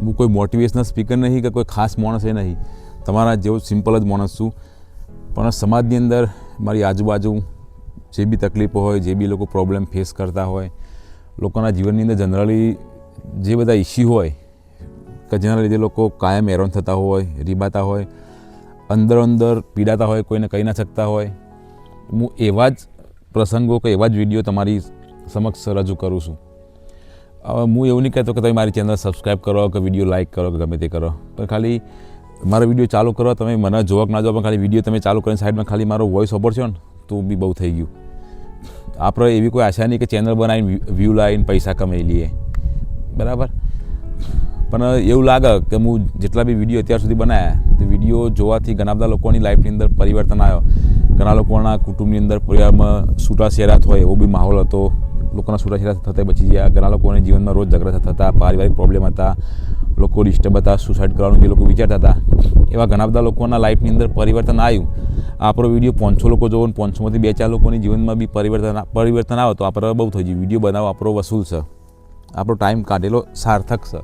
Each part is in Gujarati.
હું કોઈ મોટિવેશનલ સ્પીકર નહીં કે કોઈ ખાસ માણસ એ નહીં. તમારા જેવો સિમ્પલ જ માણસ છું. પણ સમાજની અંદર મારી આજુબાજુ જે બી તકલીફો હોય, જે બી લોકો પ્રોબ્લેમ ફેસ કરતા હોય, લોકોના જીવનની અંદર જનરલી જે બધા ઇસ્યુ હોય, કે જેના લીધે લોકો કાયમ હેરાન થતા હોય, રીબાતા હોય, અંદર અંદર પીડાતા હોય, કોઈને કહી ના શકતા હોય. હું એવા જ પ્રસંગો કે એવા જ વીડિયો તમારી સમક્ષ રજૂ કરું છું. હવે હું એવું નહીં કહેતો કે તમે મારી ચેનલ સબસ્ક્રાઈબ કરો કે વીડિયો લાઇક કરો કે ગમે તે કરો. પણ ખાલી મારો વીડિયો ચાલુ કરો, તમે મને જોવો કે ના જોવો, પણ ખાલી વીડિયો તમે ચાલુ કરીને સાઈડમાં ખાલી મારો વોઇસ વાપરશો ને, તો બી બહુ થઈ ગયું. આપણે એવી કોઈ આશા નહીં કે ચેનલ બનાવીને વ્યૂ લાવીને પૈસા કમાઈ લઈએ. બરાબર? પણ એવું લાગે કે હું જેટલા બી વીડિયો અત્યાર સુધી બનાવ્યા તે વીડિયો જોવાથી ઘણા બધા લોકોની લાઈફની અંદર પરિવર્તન આવ્યો. ઘણા લોકોના કુટુંબની અંદર પરિવારમાં છૂટાછેરા હોય એવો બી માહોલ હતો. લોકોના સુરક્ષા થતા બચી ગયા. ઘણા લોકોને જીવનમાં રોજ ઝઘડા થતા પારિવારિક પ્રોબ્લેમ હતા, લોકો ડિસ્ટર્બ હતા સુસાઇડ કરવાનું જે લોકો વિચારતા હતા. એવા ઘણા બધા લોકોના લાઈફની અંદર પરિવર્તન આવ્યું. આપણો વીડિયો પાંચસો લોકો જોવો ને પાંચસોમાંથી બે ચાર લોકોની જીવનમાં બી પરિવર્તન પરિવર્તન આવે તો આપણે બહુ થઈ ગયું. વીડિયો બનાવો, આપણો વસૂલ છે આપણો ટાઈમ કાઢેલો સાર્થક છે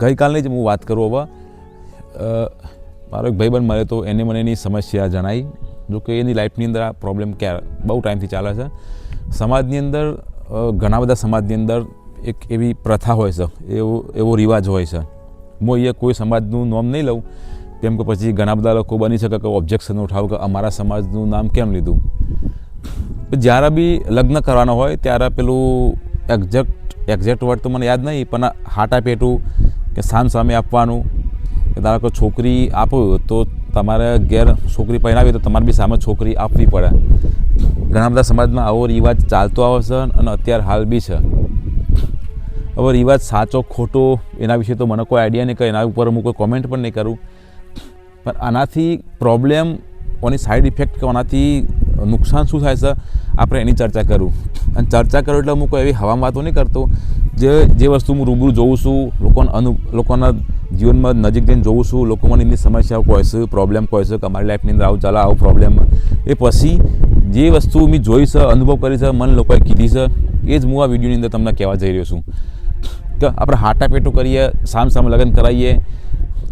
ગઈકાલની જ હું વાત કરું હવે મારો એક ભાઈબંધ મળે તો એને મને એની સમસ્યા જણાવી જો કે એની લાઈફની અંદર આ પ્રોબ્લેમ ક્યાં બહુ ટાઈમથી ચાલે છે. સમાજની અંદર ઘણા બધા સમાજની અંદર એક એવી પ્રથા હોય છે, એવો એવો રિવાજ હોય છે. હું અહીંયા કોઈ સમાજનું નામ નહીં લઉં કેમ કે પછી ઘણા બધા લોકો બની શકે કે ઓબ્જેક્શન ઉઠાવું કે અમારા સમાજનું નામ કેમ લીધું. જ્યારે બી લગ્ન કરવાના હોય, ત્યારે પેલું એક્ઝેક્ટ એક્ઝેક્ટ વર્ડ તો મને યાદ નહીં, પણ હાટા પેટું કે સામ સામે આપવાનું, કે ધારો કે છોકરી આપો તો તમારે ઘેર છોકરી પહેરાવી તો તમારે બી સામે છોકરી આપવી પડે. ઘણા બધા સમાજમાં આવો રિવાજ ચાલતો આવે છે અને અત્યારે હાલ બી છે. હવે રિવાજ સાચો, ખોટો એના વિશે તો મને કોઈ આઈડિયા નહીં કે એના ઉપર હું કોઈ કોમેન્ટ પણ નહીં કરું. પણ આનાથી પ્રોબ્લેમ ઓની સાઈડ ઇફેક્ટ કે આનાથી નુકસાન શું થાય છે, આપણે એની ચર્ચા કરું. અને ચર્ચા કરું એટલે હું કોઈ એવી હવામાં વાતો નહીં કરતો. જે જે વસ્તુ હું રૂબરૂ જોઉં છું, લોકોના અનુ, લોકોના જીવનમાં નજીક જઈને જોઉં છું લોકોમાં એમની સમસ્યાઓ કોઈ છે પ્રોબ્લેમ કહે છે, કે અમારી લાઈફની અંદર આવું ચાલે, આવું પ્રોબ્લેમ એ પછી જે વસ્તુ મેં જોઈ છે, અનુભવ કરી છે, મને લોકોએ કીધી છે, એ જ હું આ વિડીયોની અંદર તમને કહેવા જઈ રહ્યો છું. કે આપણે હાટા પેટું કરીએ, સામ સામે લગ્ન કરાવીએ,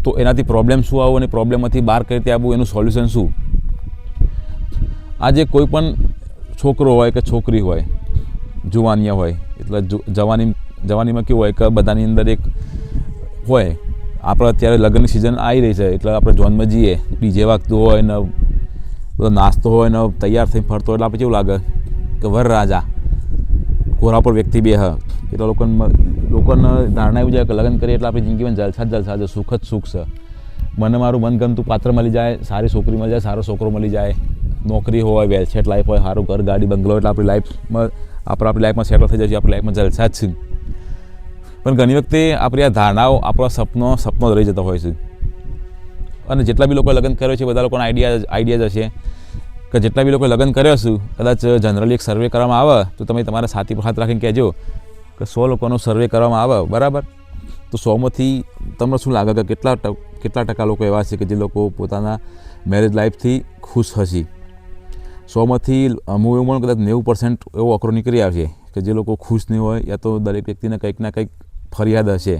તો એનાથી પ્રોબ્લેમ શું આવું અને પ્રોબ્લેમમાંથી બહાર કરી આવવું, એનું સોલ્યુશન શું? આજે કોઈ પણ છોકરો હોય કે છોકરી હોય જુવાનિયા હોય. એટલે જવાની, જવાનીમાં કેવું હોય કે બધાની અંદર એક હોય. આપણે અત્યારે લગ્નની સિઝન આવી રહી છે, એટલે આપણે જોનમાં જઈએ. ડીજે વાગતું હોય ને બધો નાસ્તો હોય ને તૈયાર થઈને ફરતો એટલે આપણે કેવું લાગે કે વર રાજા. કોરા પર વ્યક્તિ બે હ. એટલે લોકોને લોકોને ધારણા એવી જાય કે લગ્ન કરીએ એટલે આપણી જિંદગીમાં જલસા જલસા છે, સુખ જ સુખ છે. મને મારું મનગમતું પાત્ર મળી જાય, સારી છોકરી મળી જાય, સારો છોકરો મળી જાય. નોકરી હોય વેલસેટ લાઈફ હોય, સારું ઘર, ગાડી, બંગલો, એટલે આપણી લાઈફમાં આપણે આપણી લાઈફમાં સેટલ થઈ જાય આપણી લાઈફમાં જલસા જ છે. પણ ઘણી વખતે આપણી આ ધારણાઓ આપણા સપનો સપનો રહી જતા હોય છે. અને જેટલા બી લોકોએ લગ્ન કર્યો છે, બધા લોકોના આઈડિયા આઈડિયા જ હશે કે જેટલા બી લોકોએ લગ્ન કર્યો છે, કદાચ જનરલી એક સર્વે કરવામાં આવે, તો તમે તમારા સાથી પર હાથ રાખીને કહેજો કે સો લોકોનો સર્વે કરવામાં આવે, બરાબર? તો સોમાંથી તમને શું લાગે કે કેટલા કેટલા ટકા લોકો એવા છે કે જે લોકો પોતાના મેરેજ લાઈફથી ખુશ હશે? સોમાંથી હું એવું માનું કદાચ નેવું પર્સન્ટ એવો અકરો નીકળી આવશે કે જે લોકો ખુશ નહીં હોય યા તો દરેક વ્યક્તિને કંઈક ના કંઈક ફરિયાદ હશે.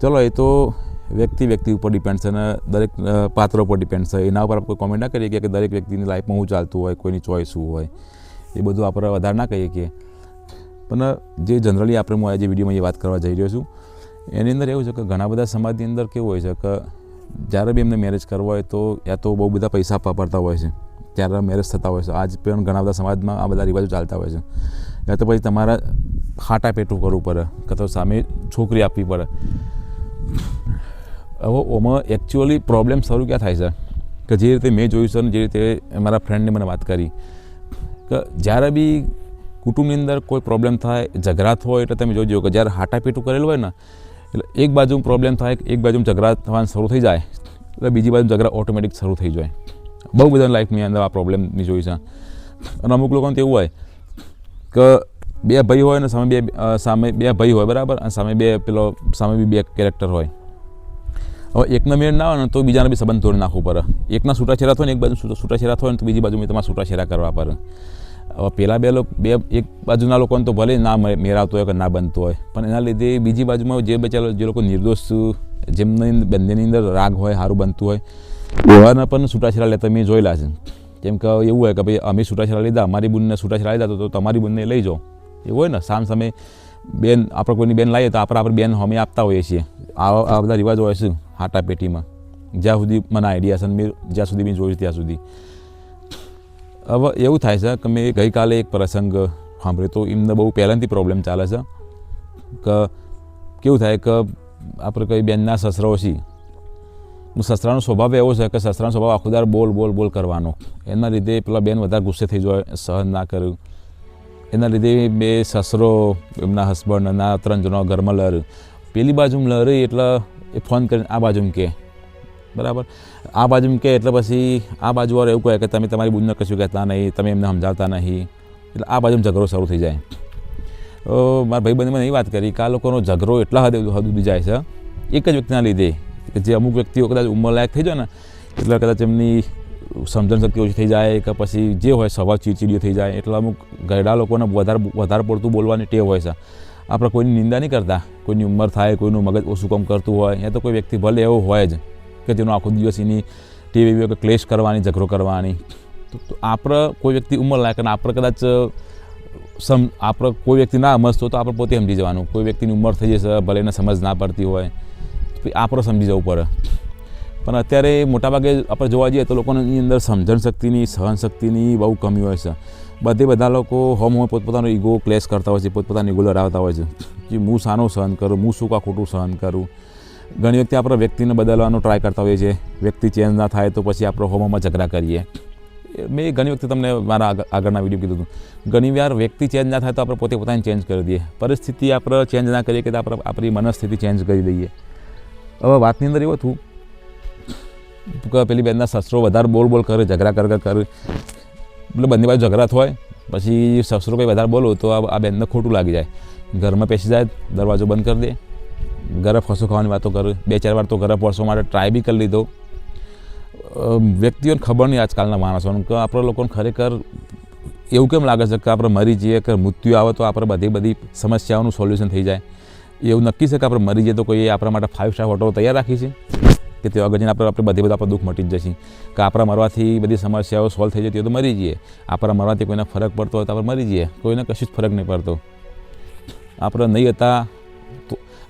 ચલો, એ તો વ્યક્તિ વ્યક્તિ ઉપર ડિપેન્ડ છે અને દરેક પાત્ર ઉપર ડિપેન્ડ છે. એના ઉપર આપણે કોમેન્ટ ના કરીએ કે દરેક વ્યક્તિની લાઈફમાં શું ચાલતું હોય, કોઈની ચોઈસ શું હોય. એ બધું આપણે વધારે ના કહીએ કે. પણ, જે જનરલી આપણે હું આજે વિડીયોમાં એ વાત કરવા જઈ રહ્યો છું, એની અંદર એવું છે કે ઘણા બધા સમાજની અંદર કેવું હોય છે કે જ્યારે બી એમને મેરેજ કરવો હોય તો યા તો બહુ બધા પૈસા આપવા હોય છે. ત્યારે મેરેજ થતા હોય છે. આજ પણ ઘણા બધા સમાજમાં આ બધા રિવાજો ચાલતા હોય છે. યા તો પછી તમારા ખાટા પેટું કરવું પડે, કે તો સામે છોકરી આપવી પડે. હવે ઓમાં એકચ્યુઅલી પ્રોબ્લેમ શરૂ ક્યાં થાય છે? કે જે રીતે મેં જોયું છે ને જે રીતે મારા ફ્રેન્ડને મને વાત કરી, કે જ્યારે બી કુટુંબની અંદર કોઈ પ્રોબ્લેમ થાય ઝઘડા હોય એટલે તમે જોજો કે જ્યારે હાટાપીટું કરેલું હોય ને, એટલે એક બાજુ પ્રોબ્લેમ થાય એક બાજુ ઝઘડા થવાનું શરૂ થઈ જાય, એટલે બીજી બાજુ ઝઘડા ઓટોમેટિક શરૂ થઈ જાય. બહુ બધા લાઈફની અંદર આ પ્રોબ્લેમની જોઈ છે. અને અમુક લોકોને તો એવું હોય કે બે ભાઈ હોય ને સામે બે સામે બે ભાઈ હોય, બરાબર? અને સામે બે પેલો, સામે બી બે કેરેક્ટર હોય. હવે એકના મેળ ના આવે ને તો બીજાને બી સંબંધ તોડી નાખવું પડે. એકના છૂટાછેરા થાય ને એક બાજુ છૂટાછેરા થાય ને તો બીજી બાજુ તમારે છૂટાછેરા કરવા પડે. હવે પહેલાં બે લોકો, બે, એક બાજુના લોકોને તો ભલે ના મેરાવતો હોય કે ના બનતો હોય, પણ એના લીધે બીજી બાજુમાં જે બચારા જે લોકો નિર્દોષ જેમની, બંનેની અંદર રાગ હોય સારું બનતું હોય એવાના પણ છૂટાછેડા લેતા મેં જોયેલા છે. કેમ કે એવું હોય કે ભાઈ, અમે છૂટાછેડા લીધા, અમારી બુનને છૂટાછેડા લીધા, તો તમારી બુનને લઈ જાઓ. એવું હોય ને, સામ સામે બેન, આપણે કોઈની બેન લાવીએ તો આપણે આપણે બેન અમે આપતા હોઈએ છીએ. આવા આ બધા રિવાજો હોય છે હાટા પેટીમાં. જ્યાં સુધી મને આઈડિયા છે મેં જ્યાં સુધી મેં જોયું ત્યાં સુધી. હવે એવું થાય છે કે મેં ગઈકાલે એક પ્રસંગ સાંભળ્યો તો એમને બહુ પહેલાંથી પ્રોબ્લેમ ચાલે છે. કે કેવું થાય કે આપણે કઈ બેનના સસરાઓ છીએ સસરાનો સ્વભાવ એવો છે કે સસરાનો સ્વભાવ આખો દાર બોલ બોલ બોલ કરવાનો. એના લીધે પેલા બેન વધારે ગુસ્સે થઈ જાય, સહન ના કર્યું. એના લીધે બે સસરો, એમના હસબન્ડ એના ત્રણ જણા ઘરમાં લર. પેલી બાજુમાં લહેરી એટલે એ ફોન કરીને આ બાજુમાં કે. બરાબર? આ બાજુમાં કે એટલે પછી આ બાજુ વાળો એવું કહે કે તમે તમારી બુનને કશું કહેતા નહીં, તમે એમને સમજાવતા નહીં. એટલે આ બાજુમાં ઝઘડો શરૂ થઈ જાય. મારા ભાઈબંધીમાં એ વાત કરી કે આ લોકોનો ઝઘડો એટલા હદ હદ ઉડી જાય છે. એક જ વ્યક્તિના લીધે. કે જે અમુક વ્યક્તિઓ કદાચ ઉંમરલાયક થઈ જાય ને, એટલે કદાચ એમની સમજણ શક્તિ ઓછી થઈ જાય કે પછી જે હોય સ્વભાવ ચીડચીડીઓ થઈ જાય, એટલે અમુક ગરડા લોકોને વધારે વધારે પડતું બોલવાની ટેવ હોય છે. આપણે કોઈની નિંદા નહીં કરતા, કોઈની ઉંમર થાય, કોઈનું મગજ ઓછું કામ કરતું હોય યા તો કોઈ વ્યક્તિ ભલે એવો હોય જ કે જેનો આખો દિવસ એની ટેવ હોય ક્લેશ કરવાની, ઝઘડો કરવાની. તો આપણે કોઈ વ્યક્તિ ઉંમર લાયક અને આપણે કદાચ, સમ આપણે કોઈ વ્યક્તિ ના સમજતો તો આપણે પોતે સમજી જવાનું. કોઈ વ્યક્તિની ઉંમર થઈ જશે, ભલે એને સમજ ના પડતી હોય. આપણે સમજી જવું પડે. પણ અત્યારે મોટાભાગે આપણે જોવા જઈએ તો લોકોની અંદર સમજણ શક્તિની, સહન શક્તિની બહુ કમી હોય છે. બધે બધા લોકો હોમ હોમ પોતપોતાનો ઈગો ક્લેશ કરતા હોય છે, પોતપોતાનો ઈગો લડાવતા હોય છે. કે હું શાનો સહન કરું, હું શું કા ખોટું સહન કરું. ઘણી વખતે આપણે વ્યક્તિને બદલવાનો ટ્રાય કરતા હોઈએ છીએ. વ્યક્તિ ચેન્જ ના થાય તો પછી આપણે હોમમાં ઝઘડા કરીએ. મેં ઘણી વખતે તમને મારા આગળ- આગળના વીડિયો કીધું હતું. ઘણી વાર વ્યક્તિ ચેન્જ ના થાય તો આપણે પોતે પોતાને ચેન્જ કરી દઈએ. પરિસ્થિતિ આપણે ચેન્જ ના કરીએ કે આપણે આપણી મનસ્થિતિ ચેન્જ કરી દઈએ. હવે વાતની અંદર એવું હતું કે પેલી બેનના સસરો વધારે બોલ બોલ કરે, ઝઘડા કર કર એટલે બંને બાજુ ઝઘડા થાય. પછી સસરો કંઈ વધારે બોલો તો આ આ બેનને ખોટું લાગી જાય. ઘરમાં પેસી જાય, દરવાજો બંધ કરી દે. ઘરે ફસો ખાવાની વાતો કરે. બે ચાર વાર તો ઘરે પહોંચવા માટે ટ્રાય બી કરી લીધો. વ્યક્તિઓને ખબર નહીં આજકાલના માણસોને કે આપણે લોકોને ખરેખર એવું કેમ લાગે છે કે આપણે મરી જઈએ, કે મૃત્યુ આવે તો આપણે બધી બધી સમસ્યાઓનું સોલ્યુશન થઈ જાય. એવું નક્કી છે કે આપણે મરી જઈએ તો કોઈ આપણા માટે ફાઇવ સ્ટાર હોટલો તૈયાર રાખી છે? કે તે આગળ જઈને આપણે આપણે બધી બધા આપણે દુઃખ મટી જશે. કે આપણા મરવાથી બધી સમસ્યાઓ સોલ્વ થઈ જતી હોય તો મરી જઈએ. આપણા મરવાથી કોઈને ફરક પડતો હોય તો આપણે મરી જઈએ. કોઈને કશું જ ફરક નહીં પડતો. આપણે નહીં હતા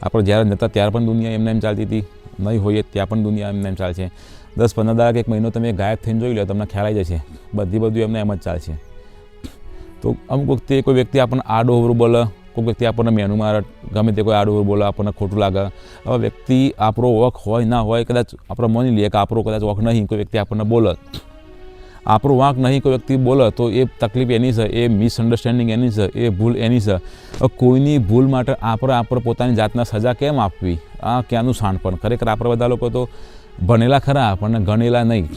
આપણે જ્યારે નહોતા ત્યારે પણ દુનિયા એમને એમ ચાલતી હતી. નહીં હોઈએ ત્યાં પણ દુનિયા એમને એમ ચાલશે. દસ પંદર દાડા એક મહિનો તમે ગાયબ થઈને જોઈ લો, તમને ખ્યાલ આવી જશે. બધી બધું એમને એમ જ ચાલશે. તો અમુક વખતે કોઈ વ્યક્તિ આપણને આડો અવરું બોલે કોઈ વ્યક્તિ આપણને મેનુ મારે, ગમે તે કોઈ આડું બોલે, આપણને ખોટું લાગે. હવે વ્યક્તિ આપણો ઓખ હોય ના હોય, કદાચ આપણે માની લઈએ કે આપણો કદાચ ઓખ નહીં, કોઈ વ્યક્તિ આપણને બોલે. આપણો વાંક નહીં, કોઈ વ્યક્તિ બોલે, તો એ તકલીફ એની છે, એ મિસઅન્ડરસ્ટેન્ડિંગ એની છે, એ ભૂલ એની છે. કોઈની ભૂલ માટે આપણે આપણે પોતાની જાતના સજા કેમ આપવી? આ ક્યાંનું શાણપણ ખરેખર આપણે બધા લોકો તો ભણેલા ખરા, આપણને ગણેલા નહીં.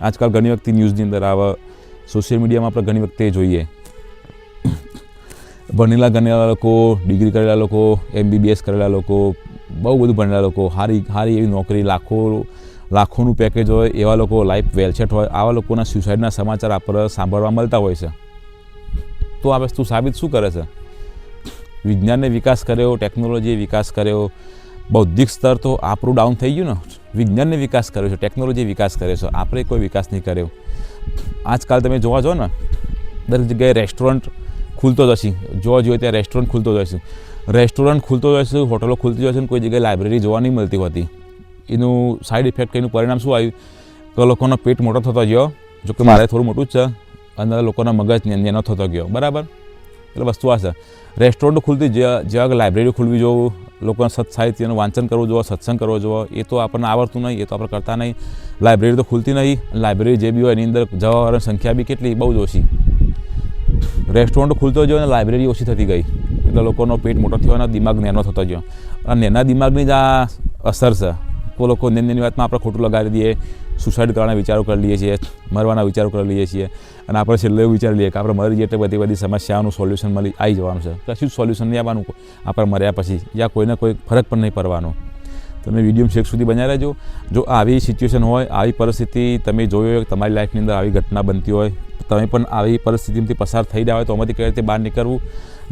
આજકાલ ઘણી વખતે ન્યૂઝની અંદર આવે સોશિયલ મીડિયામાં આપણે ઘણી વખતે જોઈએ. ભણેલા ગણેલા લોકો ડિગ્રી કરેલા લોકો એમબીબીએસ કરેલા લોકો, બહુ બધું ભણેલા લોકો સારી સારી એવી નોકરી, લાખો લાખોનું પેકેજ હોય, એવા લોકો લાઈફ વેલસેટ હોય, આવા લોકોના સ્યુસાઇડના સમાચાર આપણે સાંભળવા મળતા હોય છે. તો આ વસ્તુ સાબિત શું કરે છે? વિજ્ઞાનને વિકાસ કર્યો ટેકનોલોજીએ વિકાસ કર્યો, બૌદ્ધિક સ્તર તો આપણું ડાઉન થઈ ગયું ને. વિજ્ઞાનને વિકાસ કર્યો છે ટેકનોલોજી વિકાસ કર્યો છે, આપણે કોઈ વિકાસ નહીં કર્યો. આજકાલ તમે જોવા જાઓ ને, દરેક જગ્યાએ રેસ્ટોરન્ટ ખુલતો જશે જોવા જોઈએ ત્યાં રેસ્ટોરન્ટ ખુલતો જશે રેસ્ટોરન્ટ ખુલતો જશે હોટલો ખુલતી જશે ને કોઈ જગ્યાએ લાઇબ્રેરી જોવા નહીં મળતી હોતી. એનું સાઈડ ઇફેક્ટ એનું પરિણામ શું આવ્યું? તો લોકોનો પેટ મોટો થતો ગયો, જો કે મારે થોડું મોટું જ છે, અને લોકોના મગજ નેનો થતો ગયો. બરાબર? એટલે વસ્તુ આ છે. રેસ્ટોરન્ટ ખુલતી જ્યાં લાઇબ્રેરી ખુલવી જોવું, લોકોને સત સાહિત્યનું વાંચન કરવું જોવો, સત્સંગ કરવો જોવો, એ તો આપણને આવડતું નહીં, એ તો આપણે કરતા નહીં. લાઇબ્રેરી તો ખુલતી નહીં લાઇબ્રેરી જે બી હોય એની અંદર જવાવાળાની સંખ્યા બી કેટલી, બહુ જ ઓછી. રેસ્ટોરન્ટ ખુલતો ગયો અને લાઇબ્રેરી ઓછી થતી ગઈ. એટલે લોકોનો પેટ મોટો થયો અને દિમાગ નેનો થતો ગયો. અને નેના દિમાગની જ આ અસર છે. તો લોકો નેની વાતમાં આપણે ખોટું લગાડી દઈએ સુસાઇડ કરવાના વિચારો કરી લઈએ છીએ, મરવાના વિચારો કરી લઈએ છીએ અને આપણે છેલ્લે એવું વિચારી લઈએ કે આપણે મરી જઈએ એટલે બધી બધી સમસ્યાઓનું સોલ્યુશન મળી આવી જવાનું છે. કશું જ સોલ્યુશન નહીં આવવાનું. આપણે મર્યા પછી યા કોઈને કોઈ ફરક પણ નહીં પડવાનો. તમે વીડિયો છેક સુધી બનાવી રહેજો. જો આવી સિચ્યુએશન હોય, આવી પરિસ્થિતિ તમે જોઈ હોય તમારી લાઈફની અંદર આવી ઘટના બનતી હોય તમે પણ આવી પરિસ્થિતિમાંથી પસાર થઈ રહ્યા હોય તો આમાંથી કઈ રીતે બહાર નીકળવું.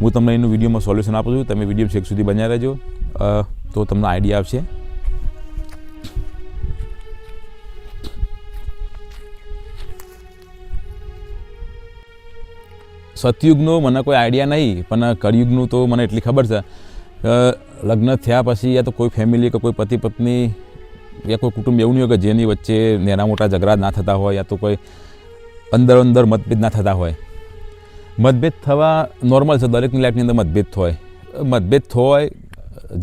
હું તમને એનું વિડીયોમાં સોલ્યુશન આપું છું. તમે વીડિયો છેક સુધી બન્યા રહેજો. તો તમને આઈડિયા આવશે. સતયુગનો મને કોઈ આઈડિયા નહીં, પણ કળિયુગનું તો મને એટલી ખબર છે. લગ્ન થયા પછી યા તો કોઈ ફેમિલી કે કોઈ પતિ પત્ની યા કોઈ કુટુંબ એવું નહીં હોય કે જેની વચ્ચે નાના મોટા ઝઘડા ના થતા હોય, યા તો કોઈ અંદર અંદર મતભેદ ના થતા હોય. મતભેદ થવા નોર્મલ છે, દરેકની લાઈફની અંદર મતભેદ હોય. મતભેદ હોય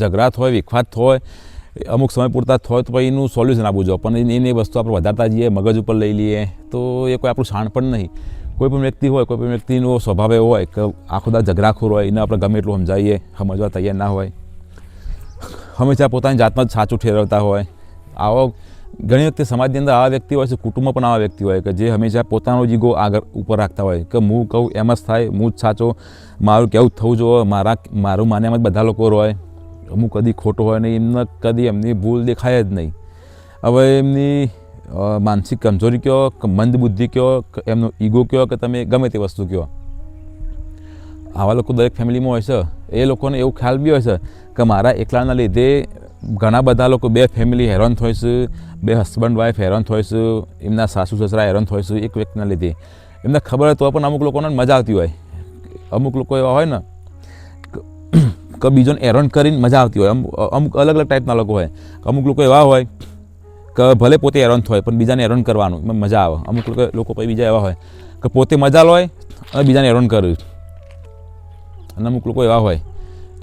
ઝઘડા હોય વિખવાદ હોય અમુક સમય પૂરતા થાય તો પછી એનું સોલ્યુશન આપવું જોઈએ. પણ એની વસ્તુ આપણે વધારતા જઈએ, મગજ ઉપર લઈ લઈએ, તો એ કોઈ આપણું શાણ પણ નહીં. કોઈ પણ વ્યક્તિ હોય, કોઈ પણ વ્યક્તિનો સ્વભાવ એવો હોય કે આખો દા ઝઘડાખોર હોય, એને આપણે ગમે એટલું સમજાવીએ સમજવા તૈયાર ના હોય. હંમેશા પોતાની જાતમાં જ સાચું ઠેરવતા હોય. આવો ઘણી વખતે સમાજની અંદર આવા વ્યક્તિ હોય છે, કુટુંબમાં પણ આવા વ્યક્તિ હોય કે જે હંમેશા પોતાનો જીગો આગળ ઉપર રાખતા હોય કે હું કહું એમ જ થાય, હું જ સાચો, મારું કેવું થવું જોઈએ, મારા, મારું માન્યામાં જ બધા લોકો રહે હું કદી ખોટો હોય નહીં એમને કદી એમની ભૂલ દેખાય જ નહીં. હવે એમની માનસિક કમજોરી કયો, કે મંદબુદ્ધિ કહો કે એમનો ઈગો કયો, કે તમે ગમે તે વસ્તુ કયો? આવા લોકો દરેક ફેમિલીમાં હોય છે. એ લોકોને એવું ખ્યાલ બી હોય છે કે મારા એકલાના લીધે ઘણા બધા લોકો બે ફેમિલી હેરાન છે, બે હસબન્ડ વાઈફ હેરાન છે, એમના સાસુ, સસરા હેરાન છે એક વ્યક્તિના લીધે. એમને ખબર હોય તો પણ અમુક લોકોને મજા આવતી હોય. અમુક લોકો એવા હોય ને, કે- બીજોને હેરાન કરીને મજા આવતી હોય. અમુક અલગ અલગ ટાઈપના લોકો હોય. અમુક લોકો એવા હોય કે ભલે પોતે હેરાન થાય પણ બીજાને હેરાન કરવાનું, એમાં મજા આવે. અમુક લોકો લોકો પછી બીજા એવા હોય કે પોતે મજા લોય અને બીજાને હેરાન કરે. અને અમુક લોકો એવા હોય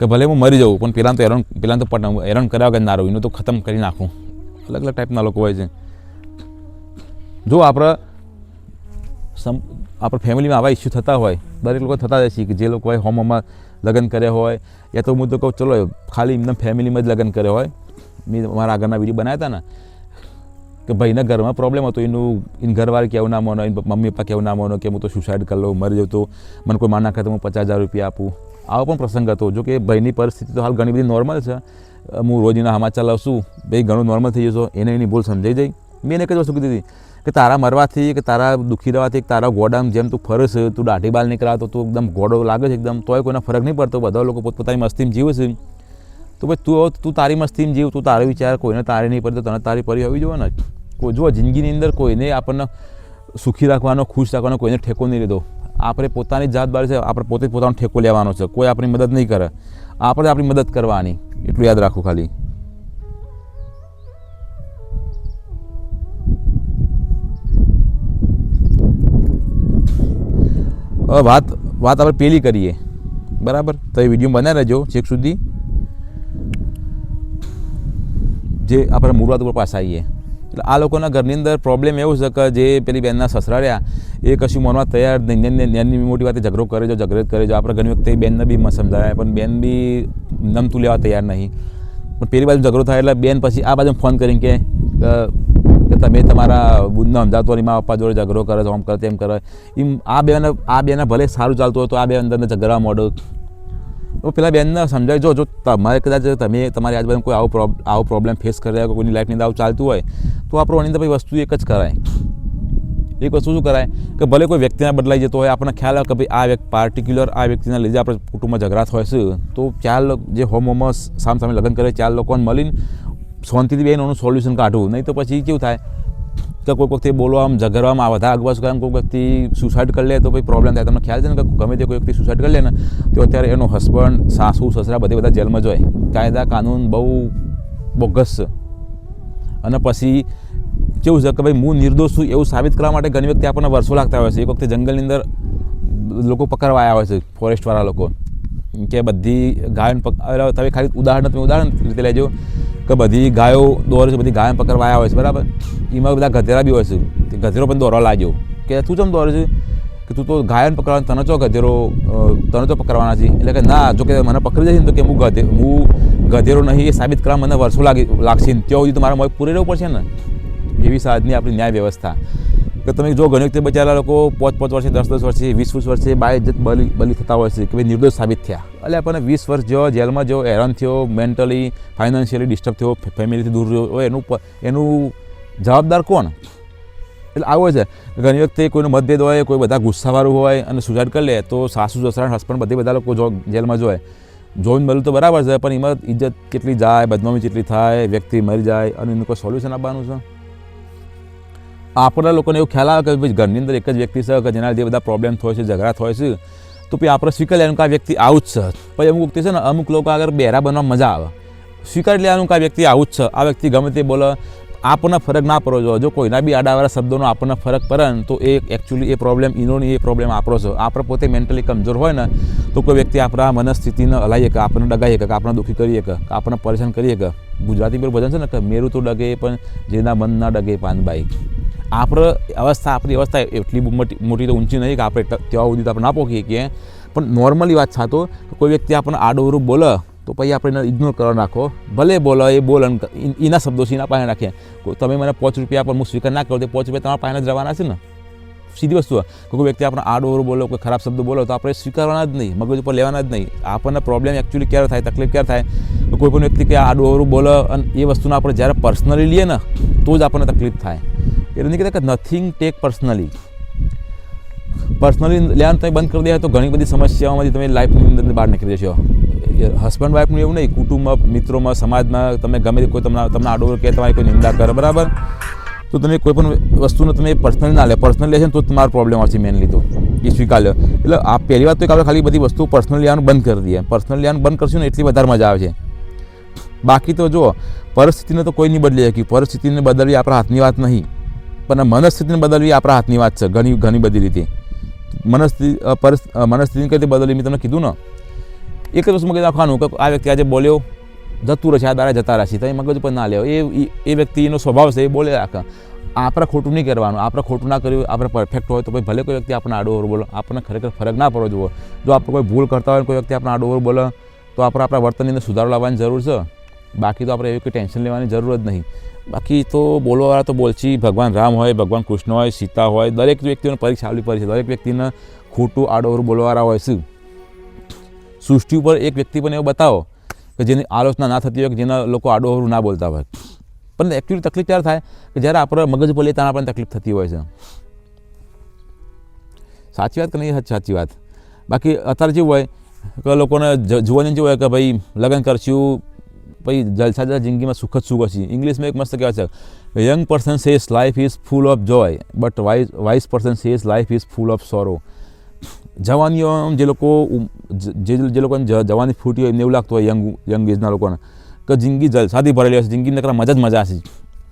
કે ભલે હું મરી જાઉં, પણ પેલા તો હેરાન પેલા તો હેરાન કર્યા વગર ના રહું. એનું તો ખતમ કરી નાખું. અલગ અલગ ટાઈપના લોકો હોય છે. જો આપણે સમ આપણે ફેમિલીમાં આવા ઇસ્યુ થતા હોય, દરેક લોકો થતા જાય છે કે જે લોકો હોય હોમમાં લગ્ન કર્યા હોય, યા તો હું તો કહું, ચલો, ખાલી એમને ફેમિલીમાં જ લગ્ન કર્યા હોય. મેં મારા આગળના વીડિયો બનાવ્યા હતા ને, કે ભાઈના ઘરમાં પ્રોબ્લેમ હતો. એનું એની ઘરવાળી કેવું ના માનો મમ્મી પપ્પા કેવું ના માનો કે હું તો સુસાઇડ કરી લઉં, મરી જતો મને કોઈ માના ખાતે હું પચાસ હજાર રૂપિયા આપું. આવો પણ પ્રસંગ હતો, જો કે ભાઈની પરિસ્થિતિ તો હાલ ઘણી બધી નોર્મલ છે. હું રોજના સમાચાર લઉં ભાઈ ઘણું નોર્મલ થઈ જશો, એને એની ભૂલ સમજાઈ જઈ મેં એને એક જ વસ્તુ કીધી હતી કે તારા મરવાથી, કે તારા દુઃખી રહેવાથી તારા ગોડામ જેમ તું ફરસ, તું દાઢી બાલ નીકળાતો, તું એકદમ ગોડો લાગે છે એકદમ, તોય કોઈને ફરક નહીં પડતો, બધા લોકો પોતપોતાની મસ્તીમાં જીવે છે. તો ભાઈ તું તું તારી મસ્તીમાં જીવ, તું તારો વિચાર કોઈને તારે નહીં પડતો, તને તારી પરી આવી જોઈએ ને? કોઈ, જુઓ, જિંદગીની અંદર કોઈને આપણને સુખી રાખવાનો, ખુશ રાખવાનો કોઈને ઠેકો નહીં લીધો. આપણે પોતાની જાત બાર છે, આપણે પોતે પોતાનો ઠેકો લેવાનો છે. કોઈ આપણી મદદ નહીં કરે. આપણે આપણી મદદ કરવાની. એટલું યાદ રાખવું ખાલી. વાત વાત આપણે પેલી કરીએ. બરાબર? તો એ વીડિયો બનાવી રહેજો છેક સુધી. જે આપણે મૂળવાદ ઉપર પાછા આવીએ. એટલે આ લોકોના ઘરની અંદર પ્રોબ્લેમ એવું છે કે જે પેલી બેનના સસરા રહ્યા, એ કશું મનમાં તૈયાર નહીં. નાની મોટી વાતે ઝઘડો કરે છે ઝઘડો કરે છે. આપણે ઘણી વખતે બેનને બી સમજાવ્યા પણ બેન બી નમતું લેવા તૈયાર નહીં. પણ પેલી બાજુ ઝઘડો થાય એટલે બેન પછી આ બાજુ ફોન કરીને કે તમે તમારા બુદ્ધને સમજાવતો નહીં મા પપ્પા જોડે ઝઘડો કરે છે, આમ કરે તેમ કરે. એમ આ બેને આ બેને ભલે સારું ચાલતું હોય તો આ બે અંદરને ઝઘડા મોડો. તો પેલા બેનને સમજાય જો તમારે કદાચ તમે તમારી આજુબાજુ કોઈ આવો પ્રોબ, આવો પ્રોબ્લેમ ફેસ કરી રહ્યા હોય, કોઈની લાઈફની અંદર આવું ચાલતું હોય, તો આની અંદર પછી વસ્તુ એક જ કરાય. એક વસ્તુ શું કરાય? કે ભલે કોઈ વ્યક્તિના બદલાઈ જતો હોય, આપણને ખ્યાલ આવે કે ભાઈ આ વ્યક્તિ પાર્ટિક્યુલર આ વ્યક્તિના લીધે આપણે કુટુંબમાં ઝઘડા હોય છે, તો ચાર લોકો, જે હોમ હોમમાં સામ સામે લગ્ન કરે, ચાર લોકોને મળીને શાંતિથી બેન, એનું સોલ્યુશન કાઢવું. નહીં તો પછી કેવું થાય? કે કોઈ વખતે બોલવામાં ઝઘડવામાં આ બધા અગવાસ કરે કોઈ વ્યક્તિ સુસાઇડ કરી લે તો ભાઈ પ્રોબ્લેમ થાય. તમને ખ્યાલ છે ને કે ગમે તે કોઈ વ્યક્તિ સુસાઇડ કરી લે ને, તો અત્યારે એનો હસબન્ડ સાસુ, સસરા બધે બધા જેલમાં જ હોય. કાયદા, કાનૂન બહુ બોગસ. છે અને પછી કેવું છે કે ભાઈ હું નિર્દોષ છું એવું સાબિત કરવા માટે ઘણી વખતે આપણને વર્ષો લાગતા હોય છે. એક વખતે જંગલની અંદર લોકો પકડવા આવ્યા હોય છે ફોરેસ્ટવાળા લોકો. કે બધી ગાયન તમે ખાલી ઉદાહરણ તમે ઉદાહરણ રીતે લેજો કે બધી ગાયો દોરે છે, બધી ગાયો પકડવા આવ્યા હોય છે, બરાબર? એમાં બધા ગધેરા બી હોય છે. તે ગધેરો પણ દોરવા લાગ્યો. કે તું ચમ દોરે છે? કે તું તો ગાયન પકડવાનો, તને ચો ગધેરો તને તો પકડવાના છે? એટલે કે ના, જો કે મને પકડી જશે ને તો કે હું ગધે, હું ગધેરો નહીં એ સાબિત કરવા મને વર્ષો લાગી, લાગશે ત્યાં સુધી તો મારા મોય પૂરી રહેવું પડશે ને? એવી સાધની આપણી ન્યાય વ્યવસ્થા. કે તમે જો ઘણી વખતે બચારા લોકો પાંચ પાંચ વર્ષે, દસ દસ વર્ષે, વીસ વીસ વર્ષે બાય ઇજ્જત બલી બલી થતા હોય છે કે ભાઈ નિર્દોષ સાબિત થયા. એટલે આપણને વીસ વર્ષ જેવો જેલમાં જેવો હેરાન થયો મેન્ટલી ફાઇનાન્શિયલી ડિસ્ટર્બ થયો ફેમિલીથી દૂર રહ્યો હોય એનું એનું જવાબદાર કોણ? એટલે આવો છે. ઘણી વખતે કોઈનો મતભેદ હોય, કોઈ બધા ગુસ્સાવાળું હોય અને સુસાઇડ કરી લે, તો સાસુ સસરા હસબન્ડ બધે બધા લોકો જો જેલમાં જોય જોઈને મળ્યું તો બરાબર છે, પણ એમાં ઇજ્જત કેટલી જાય, બદનામી કેટલી થાય, વ્યક્તિ મરી જાય, અને એનું કોઈ સોલ્યુશન આપવાનું છે? આપણા લોકોને એવું ખ્યાલ આવે કે ભાઈ ઘરની અંદર એક જ વ્યક્તિ છે કે જેના જે બધા પ્રોબ્લેમ થયો છે, ઝઘડા થયો છે, તો પછી આપણે સ્વીકાર લેવાનું કે આ વ્યક્તિ આવું જ છે. પછી અમુક વ્યક્તિ છે ને અમુક લોકો આગળ બેરા બનવા મજા આવે. સ્વીકારી લેવાનું કે આ વ્યક્તિ આવું જ છે. આ વ્યક્તિ ગમે તે બોલે આપણને ફરક ના પડવો જોઈએ. જો કોઈના બી આડાવાળા શબ્દોનો આપણને ફરક પડે ને, તો એ એકચ્યુઅલી એ પ્રોબ્લેમ એનો એ પ્રોબ્લેમ આપણો છે. આપણે પોતે મેન્ટલી કમજોર હોય ને, તો કોઈ વ્યક્તિ આપણા મનસ્થિતિને હલાવીએ કે આપણને ડગાઈએ કે આપણે દુઃખી કરીએ કે આપણને પરેશાન કરીએ કે ગુજરાતી પર ભજન છે ને કે, મેરું તો ડગે પણ જેના મન ના ડગે પાનબાઈ આપણે અવસ્થા આપણી અવસ્થા એટલી મોટી તો ઊંચી નહીં કે આપણે તેવા સુધી તો આપણે ના પહોંચીએ કે પણ નોર્મલી વાત થતો કોઈ વ્યક્તિ આપણને આડોવરું બોલે, તો પછી આપણે ઇગ્નોર કરવા નાખો. ભલે બોલો, એ બોલ એના શબ્દો છે એના પાસે નાખીએ તમે મને પાંચ રૂપિયા પર હું સ્વીકાર ના કરો, તો પાંચ રૂપિયા તમારા પાસે જ રહેવાના છે ને? સીધી વસ્તુ કોઈ વ્યક્તિ આપણે આડોવરું બોલો, કોઈ ખરાબ શબ્દો બોલો, તો આપણે સ્વીકારવાના જ નહીં, મગજ ઉપર લેવાના જ નહીં. આપણને પ્રોબ્લેમ એકચ્યુઅલી ક્યારે થાય, તકલીફ ક્યારે થાય? કોઈ પણ વ્યક્તિ કે આડોવરું બોલો અને એ વસ્તુને આપણે જ્યારે પર્સનલી લઈએ ને, તો જ આપણને તકલીફ થાય. એટલે નહીં કહેતા કે નથિંગ ટેક પર્સનલી પર્સનલી લેવાનું તમે બંધ કરી દે તો ઘણી બધી સમસ્યાઓમાંથી તમે લાઈફની અંદર બહાર નીકળી જશો. હસબન્ડ વાઈફનું એવું નહીં, કુટુંબમાં, મિત્રોમાં, સમાજમાં તમે ગમે તે કોઈ તમને તમને આડો કે તમારી કોઈ નિંદા કરે, બરાબર? તો તમે કોઈ પણ વસ્તુને તમે પર્સનલી ના લે પર્સનલી લેશે ને તો તમારો પ્રોબ્લેમ આવશે મેનલી તો. એ સ્વીકાર લો એટલે આ પહેલી વાત તો આપણે ખાલી બધી વસ્તુ પર્સનલી લેવાનું બંધ કરી દઈએ. પર્સનલી લેવાનું બંધ કરશું ને એટલી વધારે મજા આવે છે બાકી તો જો પરિસ્થિતિને તો કોઈ નહીં બદલી શકી પરિસ્થિતિને બદલવી આપણા હાથની વાત નહીં. પણ મનસ્થિતિને બદલવી આપણા હાથની વાત છે, ઘણી ઘણી બધી રીતે. મનસ્થિતિ મનસ્થિતિને કઈ રીતે બદલવી મેં તમને કીધું ને? એક જ વસ્તુ મગજ રાખવાનું કે આ વ્યક્તિ આજે બોલ્યો, જતું રહેશે, આ દાડા જતા રહેશે તમે મગજ પર ના લેવો એ, એ- વ્યક્તિનો સ્વભાવ છે, એ બોલે રાખે. આપણે ખોટું નહીં કરવાનું, આપણે ખોટું ના કર્યું, આપણે પરફેક્ટ હોય તો ભાઈ ભલે કોઈ વ્યક્તિ આપણને આડો ઓવર બોલો, આપણને ખરેખર ફરક ના પડવો જોઈએ. જો આપણે કોઈ ભૂલ કરતા હોય કોઈ વ્યક્તિ આપણે આડો ઓવર બોલે, તો આપણે આપણા વર્તનની અંદર સુધારો લાવવાની જરૂર છે. બાકી તો આપણે એવી કોઈ ટેન્શન લેવાની જરૂર જ નહીં. બાકી તો બોલવાવાળા તો બોલશી, ભગવાન રામ હોય, ભગવાન કૃષ્ણ હોય, સીતા હોય, દરેક વ્યક્તિઓને પરીક્ષા આવવી પડે છે દરેક વ્યક્તિને ખોટું આડોવરું બોલવાવાળા હોય શું? સૃષ્ટિ ઉપર એક વ્યક્તિ પણ એવો બતાવો કે જેની આલોચના ના થતી હોય કે જેના લોકો આડોવરું ના બોલતા હોય. પણ એકચ્યુઅલી તકલીફ ત્યારે થાય કે જ્યારે આપણે મગજ બોલીએ ત્યારે આપણને તકલીફ થતી હોય છે. સાચી વાત કે નહીં? સાચી વાત. બાકી અત્યારે જેવું હોય, કે લોકોને જોવાની જેવું હોય કે ભાઈ લગ્ન કરશું પછી જલસા જલસા જિંદગીમાં સુખ જ સુખ હશે. ઇંગ્લિશમાં એક મસ્ત કહેવાય છે young person says life is full of joy but wise wise person says life is full of sorrow જવાનીઓ જે લોકો જે જે લોકોને જવાની ફૂટી હોય એવું લાગતું હોય યંગ યંગ એજના લોકોને, કે જિંદગી જલસાથી ભરેલી હશે જિંદગી નકરા મજા જ મજા હશે.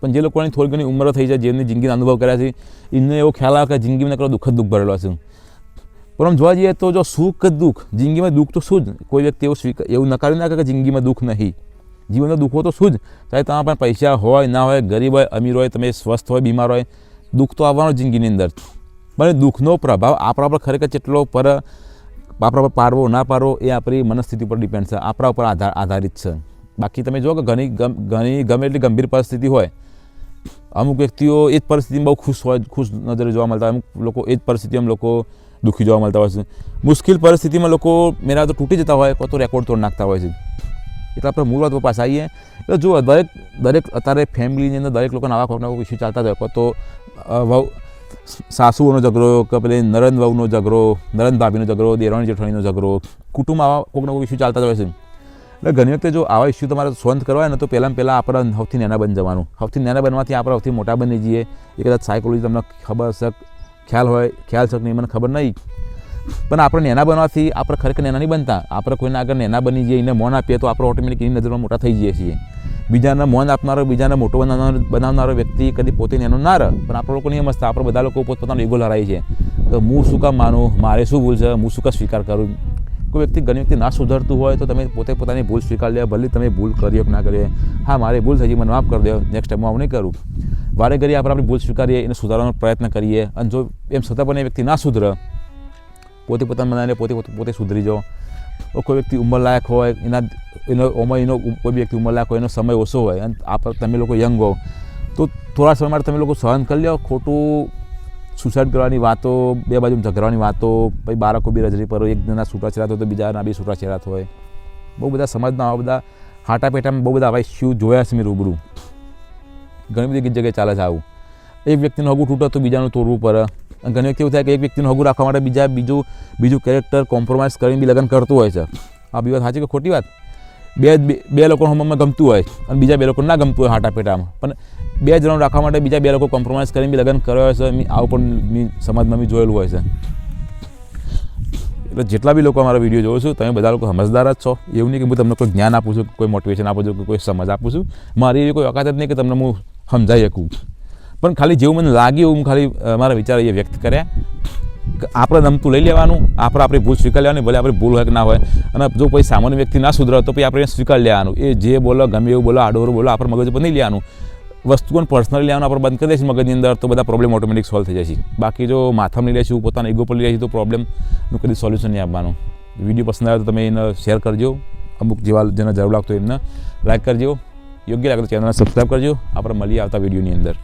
પણ જે લોકોની થોડી ઘણી ઉંમર થઈ જાય, જેમની જિંદગીનો અનુભવ કર્યા છે, એમને એવો ખ્યાલ આવે કે જિંદગીમાં નકરો દુઃખ જ દુઃખ ભરેલો હશે. પણ આમ જોવા જઈએ તો જો સુખ દુઃખ, જિંદગીમાં દુઃખ તો શું જ, કોઈ વ્યક્તિ એવું સ્વીકાર, એવું નકારી નાખે કે જિંદગીમાં દુઃખ નહીં. જીવનનો દુઃખો તો શું જ. ચાહે તમારા પાસે પૈસા હોય, ના હોય, ગરીબ હોય, અમીર હોય, તમે સ્વસ્થ હોય, બીમાર હોય, દુઃખ તો આવવાનો જિંદગીની અંદર. પણ દુઃખનો પ્રભાવ આપણા પર ખરેખર કેટલો પર, આપણા પર પારવો ના પારવો એ આપણી મનસ્થિતિ પર ડિપેન્ડ છે. આપણા ઉપર આધાર, આધારિત છે. બાકી તમે જુઓ કે ઘણી ઘણી ગમે એટલી ગંભીર પરિસ્થિતિ હોય, અમુક વ્યક્તિઓ એ જ પરિસ્થિતિમાં બહુ ખુશ હોય, ખુશ નજરે જોવા મળતા હોય. અમુક લોકો એ જ પરિસ્થિતિમાં લોકો દુઃખી જોવા મળતા હોય છે. મુશ્કેલ પરિસ્થિતિમાં લોકો મેરા તો તૂટી જતા હોય તો રેકોર્ડ તોડ નાખતા હોય છે. એટલે આપણે મૂળ વાત પર પાછા આવીએ એટલે જુઓ, દરેક દરેક અત્યારે ફેમિલીની અંદર દરેક લોકોના આવા કોઈક ઇસ્યુ ચાલતા જ હોય. તો વહુ, સાસુઓનો ઝઘડો, કે પેલી નરન વહુનો ઝઘડો, નરન ભાભીનો ઝઘડો દેરાણી જેઠાણીનો ઝઘડો, કુટુંબ આવા કોઈક કોઈ ઇસ્યુ ચાલતા જ હોય છે. એટલે ઘણી વખતે જો આવા ઇસ્યુ તમારે સોલ્વ કરવા હોય ને, તો પહેલાં પહેલાં આપણે સૌથી નાના બની જવાનું. સૌથી નાના બનવાથી આપણે સૌથી મોટા બની જઈએ. એ કદાચ સાયકોલોજી તમને ખબર શક ખ્યાલ હોય, ખ્યાલ શક નહીં, મને ખબર નહીં. પણ આપણે નેના બનવાથી આપણે ખરેખર નેના નહીં બનતા. આપણે કોઈને આગળ નેના બની જઈએ, એને મોન આપીએ તો આપણે ઓટોમેટિક એની નજરમાં મોટા થઈ જઈએ છીએ. બીજાને મોન આપનારો, બીજાને મોટો બનાવનારો બનાવનારો વ્યક્તિ કદી પોતે નેનો ના રહે. પણ આપણે લોકો નહીં સમજતા. આપણે બધા લોકો પોતપોતાનો ઈગો લડાય છે. તો હું શું કામ માનું? મારે શું ભૂલ છે? હું શું કામ સ્વીકાર કરું? કોઈ વ્યક્તિ ઘણી વ્યક્તિ ના સુધરતું હોય તો તમે પોતે પોતાની ભૂલ સ્વીકાર લે. ભલે તમે ભૂલ કરી કે ના કરીએ હા, મારી ભૂલ થઈ ગઈ, મને માફ કરી દો. નેક્સ્ટ ટાઈમ હું આવું નહીં કરું. વારે ઘડી આપણે આપણી ભૂલ સ્વીકારીએ, એને સુધારવાનો પ્રયત્ન કરીએ. અને જો એમ છતાં પણ એ વ્યક્તિ ના સુધરે પોતે પોતાને બનાવીને પોતે પોતે સુધરી જાઓ. કોઈ વ્યક્તિ ઉંમરલાયક હોય, એના એનો ઓમાં એનો કોઈ વ્યક્તિ ઉંમરલાયક હોય, એનો સમય ઓછો હોય, અને આપણે તમે લોકો યંગ હો તો થોડા સમય માટે તમે લોકો સહન કરી લો ખોટું સુસાઇડ કરવાની વાતો, બે બાજુ ઝઘડવાની વાતો, પછી બાળકો બી રજરી પર એક જણા છૂટાછેડા હોય તો બીજાના બી છૂટાછેડા હોય. બહુ બધા સમાજના આવા બધા હાટા પેટામાં બહુ બધા આવા ઇસ્યુ જોયા છે મેં રૂબરૂ. ઘણી બધી જગ્યાએ ચાલે છે આવું. એક વ્યક્તિનું હગું તૂટે તો બીજાનું તોડવું પડે. ઘણી વખત એવું થાય કે એક વ્યક્તિનું હગું રાખવા માટે બીજા બીજું બીજું કેરેક્ટર કોમ્પ્રોમાઇઝ કરીને બી લગ્ન કરતું હોય છે. આ બી વાત સાચી કે ખોટી વાત? બે, બે- લોકો હમણાં ગમતું હોય અને બીજા બે લોકો ના ગમતું હોય હાટા પેટામાં પણ બે જણો રાખવા માટે બીજા બે લોકો કોમ્પ્રોમાઇઝ કરીને બી લગ્ન કર્યા હોય છે મી આવું પણ મેં સમાજમાં બી જોયેલું હોય છે. એટલે જેટલા બી લોકો અમારા વીડિયો જોઉં છું, તમે બધા લોકો સમજદાર જ છો. એવું નહીં કે હું તમને કોઈ જ્ઞાન આપું છું, કોઈ મોટિવેશન આપું છું, કે કોઈ સમજ આપું છું. મારી એવી કોઈ ઓકાત જ નહીં કે તમને હું સમજાવી શકું. પણ ખાલી જેવું મને લાગ્યું હું ખાલી મારા વિચાર એ વ્યક્ત કર્યા. આપણે નમતું લઈ લેવાનું, આપણે આપણી ભૂલ સ્વીકાર લેવાની, ભલે આપણી ભૂલ હોય કે ના હોય. અને જો કોઈ સામાન્ય વ્યક્તિ ના સુધરે તો પછી આપણે સ્વીકાર લેવાનું. એ જે બોલો, ગમે એવું બોલો આડોરું બોલો, આપણે મગજ પર નહીં લેવાનું. વસ્તુઓને પર્સનલી લેવાનું આપણે બંધ કરી દઈશું મગજની અંદર, તો બધા પ્રોબ્લેમ ઓટોમેટિક સોલ્વ થઈ જશે. બાકી જો માથામાં લઈ લઈશું પોતાના ઈગો પર લઈ લઈશું તો પ્રોબ્લેમનું કદી સોલ્યુશન નહીં આપવાનું. વીડિયો પસંદ આવે તો તમે એને શેર કરજો. અમુક જેવા જેને જરૂર લાગતો એમને લાઈક કરજો. યોગ્ય લાગે તો ચેનલને સબસ્ક્રાઈબ કરજો. આપણે મળીએ આવતા વિડીયોની અંદર.